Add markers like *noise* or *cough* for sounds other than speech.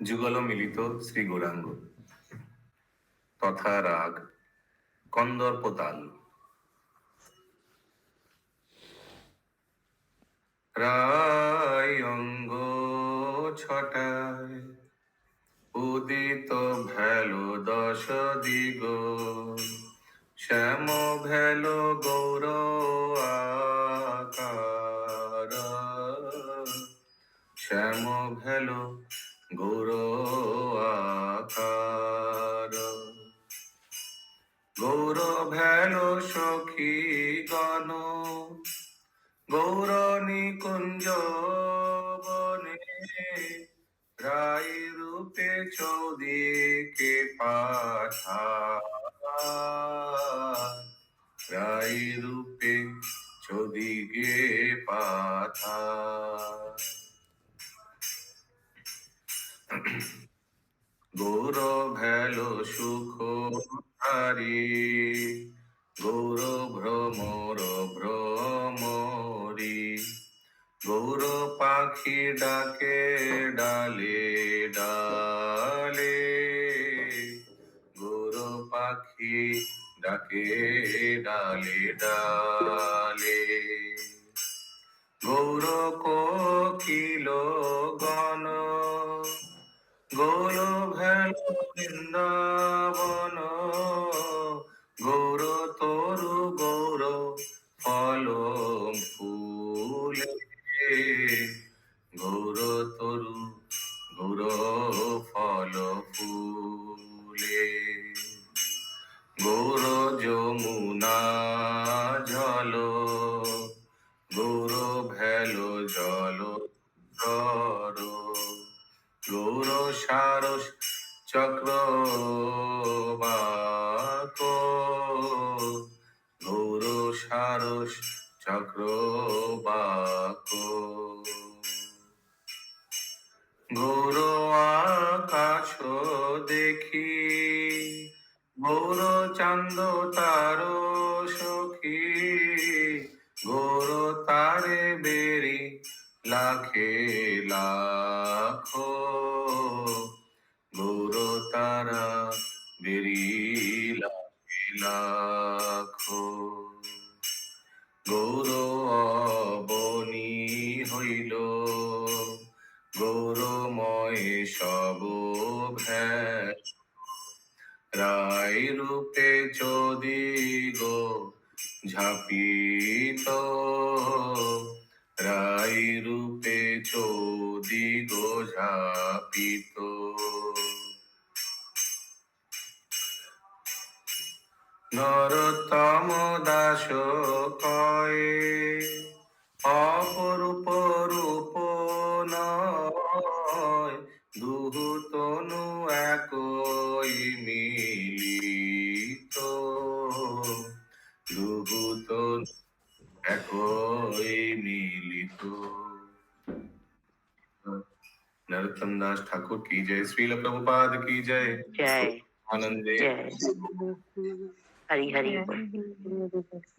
যুগল মিলিত শ্রী গৌরাঙ্গ। তথা রাগ, কন্দর্প তাল। রায় অঙ্গ ছটায়, উদিত ভেলো দশ দিগ। শ্যাম ভেলো গৌর শ্যাম ভেলো গৌর আকার গৌর ভেলো সখী গণ। গৌর নিকুঞ্জ বনে। রাই রূপে চৌদিকে পাঠা রাই রূপে চৌদিকে পাঠা *clears throat* গৌর ভেলো সুখ হারি। গৌর ভ্রমর ভ্রমরি। গৌর পাখি ডাকে, ডালে ডালে। গৌর পাখি ডাকে, ডালে ডালে। গৌর কোকিল গণ গৌর ভেল বৃন্দাবন, গৌর তরু গৌর ফল ফুলে। গৌর তরু গৌর, ফল ফুলে। গৌর যমুনা জল, গৌর ভেল জল ধর গৌর সারস চক্র বাক। গৌর সারস চক্র বাক। গৌর আকাশ দেখি, গৌর চান্দ তার সখী, গৌর তারে বেরি লাখে। গৌর তারা বেরি লাখে। গৌর অবনি হইল, গৌরময় সব রায় রূপে চদি গো ঝাপিত রাই রূপে চৌদি গো ঝাপিত নরতম দাস কয়ে অপরূপ রূপ নয় দুহু তনু একই মিলিত। দুহু তনু একই মিলিত। नरोत्तम दास ठाकुर की जय। श्रील प्रभुपाद की जय। जय। आनंदे। हरी हरि।